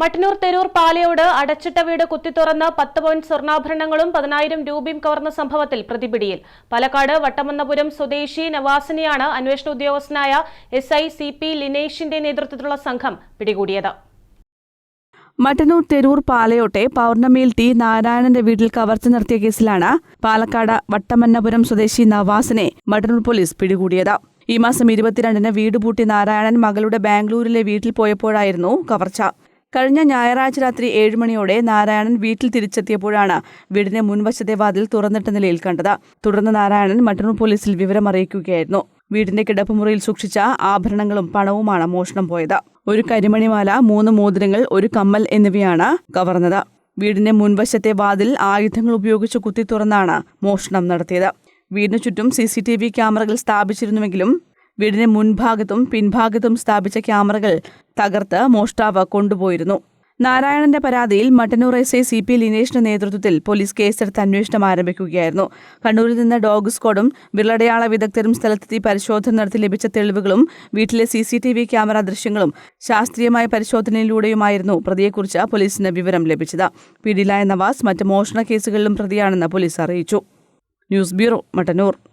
മട്ടന്നൂർ തെരൂർ പാലയോട് അടച്ചിട്ട വീട് കുത്തിത്തുറന്ന് പത്ത് പോയിന്റ് സ്വർണാഭരണങ്ങളും പതിനായിരം രൂപയും കവർന്ന സംഭവത്തിൽ പ്രതിപിടിയിൽ. പാലക്കാട് വട്ടമന്നപുരം സ്വദേശി നവാസിനെയാണ് അന്വേഷണ ഉദ്യോഗസ്ഥനായ എസ് ഐ സി പി ലിനേഷിന്റെ നേതൃത്വത്തിലുള്ള സംഘം പിടികൂടിയത്. മട്ടന്നൂർ തെരൂർ പാലയോട്ടെ പൗർണമിയിൽ ടി നാരായണന്റെ വീട്ടിൽ കവർച്ച നടത്തിയ കേസിലാണ് പാലക്കാട് വട്ടമന്നപുരം സ്വദേശി നവാസിനെ മട്ടന്നൂർ പോലീസ് പിടികൂടിയത്. ഈ മാസം ഇരുപത്തിരണ്ടിന് വീട് പൂട്ടി നാരായണൻ മകളുടെ ബാംഗ്ലൂരിലെ വീട്ടിൽ പോയപ്പോഴായിരുന്നു കവർച്ച. കഴിഞ്ഞ ഞായറാഴ്ച രാത്രി ഏഴ് മണിയോടെ നാരായണൻ വീട്ടിൽ തിരിച്ചെത്തിയപ്പോഴാണ് വീടിന്റെ മുൻവശത്തെ വാതിൽ തുറന്നിട്ട നിലയിൽ കണ്ടത്. തുടർന്ന് നാരായണൻ മട്ടന്നൂർ പോലീസിൽ വിവരം അറിയിക്കുകയായിരുന്നു. വീടിന്റെ കിടപ്പുമുറിയിൽ സൂക്ഷിച്ച ആഭരണങ്ങളും പണവുമാണ് മോഷണം പോയത്. ഒരു കരിമണിമാല മൂന്ന് മോതിരങ്ങൾ ഒരു കമ്മൽ എന്നിവയാണ് കവർന്നത്. വീടിന്റെ മുൻവശത്തെ വാതിൽ ആയുധങ്ങൾ ഉപയോഗിച്ച് കുത്തി തുറന്നാണ് മോഷണം നടത്തിയത്. വീടിനു ചുറ്റും സി ക്യാമറകൾ സ്ഥാപിച്ചിരുന്നുവെങ്കിലും വീടിന്റെ മുൻഭാഗത്തും പിൻഭാഗത്തും സ്ഥാപിച്ച ക്യാമറകൾ തകർത്ത് മോഷ്ടാവ് കൊണ്ടുപോയിരുന്നു. നാരായണന്റെ പരാതിയിൽ Mattannur S I C P ലിനേഷിന്റെ നേതൃത്വത്തിൽ പോലീസ് കേസെടുത്ത് അന്വേഷണം ആരംഭിക്കുകയായിരുന്നു. കണ്ണൂരിൽ നിന്ന് ഡോഗ് സ്ക്വാഡും വിരളടയാള വിദഗ്ധരും സ്ഥലത്തെത്തി പരിശോധന നടത്തി ലഭിച്ച തെളിവുകളും വീട്ടിലെ C C T V camera ദൃശ്യങ്ങളും ശാസ്ത്രീയമായ പരിശോധനയിലൂടെയുമായിരുന്നു പ്രതിയെക്കുറിച്ച് പോലീസിന് വിവരം ലഭിച്ചത്. പിടിയിലായ നവാസ് മറ്റ് മോഷണ കേസുകളിലും പ്രതിയാണെന്ന് പോലീസ് അറിയിച്ചു. News bureau Mattannur.